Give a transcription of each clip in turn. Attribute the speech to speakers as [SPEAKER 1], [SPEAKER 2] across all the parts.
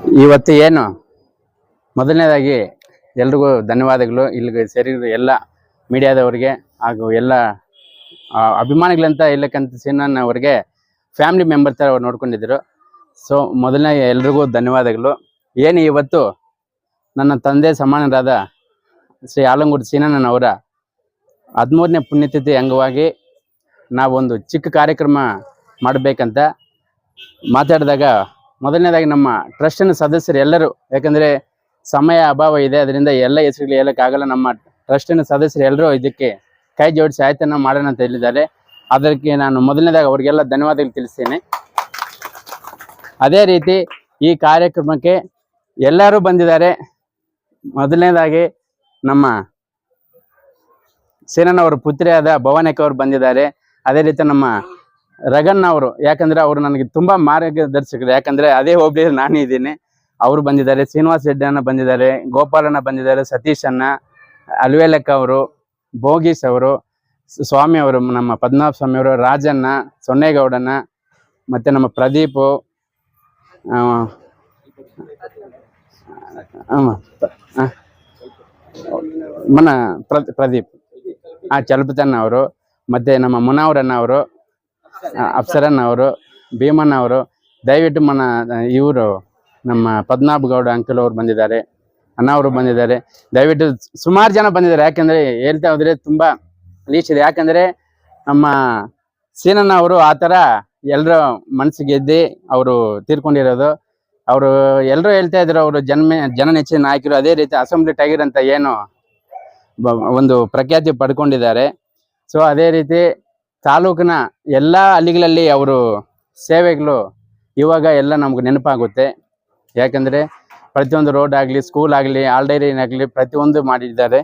[SPEAKER 1] ಇವತ್ತು ಏನು? ಮೊದಲನೇದಾಗಿ ಎಲ್ರಿಗೂ ಧನ್ಯವಾದಗಳು. ಇಲ್ಲಿಗೆ ಸೇರಿದ ಎಲ್ಲ ಮೀಡಿಯಾದವ್ರಿಗೆ ಹಾಗೂ ಎಲ್ಲ ಅಭಿಮಾನಿಗಳಂತ ಇಲ್ಲಕ್ಕಂತ ಸಿನನ್ ಅವರಿಗೆ ಫ್ಯಾಮಿಲಿ ಮೆಂಬರ್ ಥರ ಅವ್ರು ನೋಡ್ಕೊಂಡಿದ್ರು. ಸೊ, ಮೊದಲನೇ ಎಲ್ರಿಗೂ ಧನ್ಯವಾದಗಳು. ಏನು ಇವತ್ತು ನನ್ನ ತಂದೆ ಸಮಾನರಾದ ಶ್ರೀ ಆಲಂಗೂರು ಸೀನಣ್ಣನ ಅವರ ಹದಿಮೂರನೇ ಪುಣ್ಯತಿಥಿ ಅಂಗವಾಗಿ ನಾವೊಂದು ಚಿಕ್ಕ ಕಾರ್ಯಕ್ರಮ ಮಾಡಬೇಕಂತ ಮಾತಾಡಿದಾಗ ಮೊದಲನೇದಾಗಿ ನಮ್ಮ ಟ್ರಸ್ಟಿನ ಸದಸ್ಯರು ಎಲ್ಲರೂ, ಯಾಕಂದರೆ ಸಮಯ ಅಭಾವ ಇದೆ, ಅದರಿಂದ ಎಲ್ಲ ಹೆಸರುಗಳು ಹೇಳೋಕ್ಕಾಗಲ್ಲ ನಮ್ಮ ಟ್ರಸ್ಟಿನ ಸದಸ್ಯರು ಎಲ್ಲರೂ ಇದಕ್ಕೆ ಕೈ ಜೋಡಿಸಿ ಆಯ್ತನ್ನ ಮಾಡೋಣ ಅಂತ ಹೇಳಿದ್ದಾರೆ. ಅದಕ್ಕೆ ನಾನು ಮೊದಲನೇದಾಗಿ ಅವರಿಗೆಲ್ಲ ಧನ್ಯವಾದಗಳು ತಿಳಿಸ್ತೇನೆ. ಅದೇ ರೀತಿ ಈ ಕಾರ್ಯಕ್ರಮಕ್ಕೆ ಎಲ್ಲರೂ ಬಂದಿದ್ದಾರೆ. ಮೊದಲನೇದಾಗಿ ನಮ್ಮ ಸೇನನವರ ಪುತ್ರಿಯಾದ ಭವಾನಿಕ ಅವರು ಬಂದಿದ್ದಾರೆ. ಅದೇ ರೀತಿ ನಮ್ಮ ರಗನ್ ಅವರು, ಯಾಕಂದ್ರೆ ಅವರು ನನಗೆ ತುಂಬಾ ಮಾರ್ಗದರ್ಶಕರು. ಯಾಕಂದ್ರೆ ಅದೇ ಹೋಬಳಿ ನಾನು ಇದ್ದೀನಿ. ಅವರು ಬಂದಿದ್ದಾರೆ, ಶ್ರೀನಿವಾಸ್ ಅನ್ನ ಬಂದಿದ್ದಾರೆ ಗೋಪಾಲಣ್ಣ ಬಂದಿದ್ದಾರೆ, ಸತೀಶ್ ಅನ್ನ ಅಲ್ವೇಲಕ್ಕ ಅವರು, ಭೋಗೀಶ್ ಅವರು, ಸ್ವಾಮಿ ಅವರು, ನಮ್ಮ ಪದ್ಮನಾಭ ಸ್ವಾಮಿ ಅವರು, ರಾಜಣ್ಣ ಸೊನ್ನೇಗೌಡನ ಮತ್ತೆ ನಮ್ಮ ಪ್ರದೀಪು ಮನ, ಪ್ರ- ಪ್ರದೀಪ್, ಆ ಚಲಪತನ್ನ ಅವರು, ಮತ್ತೆ ನಮ್ಮ ಮುನಾವರಣ್ಣ ಅವರು ಆ, ಅಪ್ಸರಣ್ಣ ಅವರು ಭೀಮಣ್ಣ ಅವರು ದಯವಿಟ್ಟು ಮನ ಇವರು ನಮ್ಮ ಪದ್ಮನಾಭ ಗೌಡ ಅಂಕಲ್ ಅವರು ಬಂದಿದ್ದಾರೆ ಅಣ್ಣ ಅವರು ಬಂದಿದ್ದಾರೆ. ದಯವಿಟ್ಟು ಸುಮಾರು ಜನ ಬಂದಿದ್ದಾರೆ. ಯಾಕಂದ್ರೆ ಹೇಳ್ತಾ ಹೋದ್ರೆ ತುಂಬಾ ಲೀಚ್ ಇದೆ. ಯಾಕಂದ್ರೆ ನಮ್ಮ ಸೀನಣ್ಣ ಅವರು ಆ ಥರ ಎಲ್ಲರ ಮನಸ್ಸಿಗೆ ಗೆದ್ದಿ ಅವರು ತೀರ್ಕೊಂಡಿರೋದು. ಅವರು ಎಲ್ಲರೂ ಹೇಳ್ತಾ ಇದ್ರು ಅವರು ಜನ್ಮ ಜನ ನೆಚ್ಚಿನ ನಾಯಕರು ಅದೇ ರೀತಿ ಅಸೆಂಬ್ಲಿ ಟೈಗರ್ ಅಂತ ಏನು ಒಂದು ಪ್ರಖ್ಯಾತಿ ಪಡ್ಕೊಂಡಿದ್ದಾರೆ. ಸೊ ಅದೇ ರೀತಿ ತಾಲೂಕಿನ ಎಲ್ಲ ಹಳ್ಳಿಗಳಲ್ಲಿ ಅವರು ಸೇವೆಗಳು ಇವಾಗ ಎಲ್ಲ ನಮ್ಗೆ ನೆನಪಾಗುತ್ತೆ. ಯಾಕಂದ್ರೆ ಪ್ರತಿಯೊಂದು ರೋಡ್ ಆಗಲಿ ಸ್ಕೂಲ್ ಆಗಲಿ ಆಗಲಿ ಪ್ರತಿಯೊಂದು ಮಾಡಿದ್ದಾರೆ.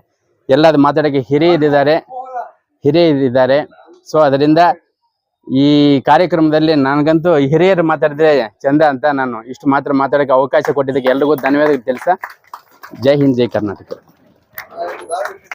[SPEAKER 1] ಎಲ್ಲ ಮಾತಾಡೋಕ್ಕೆ ಹಿರಿಯರಿದ್ದಾರೆ ಹಿರಿಯರಿದ್ದಾರೆ ಸೊ ಅದರಿಂದ ಈ ಕಾರ್ಯಕ್ರಮದಲ್ಲಿ ನನಗಂತೂ ಹಿರಿಯರು ಮಾತಾಡಿದ್ರೆ ಚಂದ ಅಂತ ನಾನು ಇಷ್ಟು ಮಾತ್ರ ಮಾತಾಡೋಕ್ಕೆ ಅವಕಾಶ ಕೊಟ್ಟಿದ್ದಕ್ಕೆ ಎಲ್ರಿಗೂ ಧನ್ಯವಾದ ತಿಳಿಸ. ಜೈ ಹಿಂದ್, ಜೈ ಕರ್ನಾಟಕ.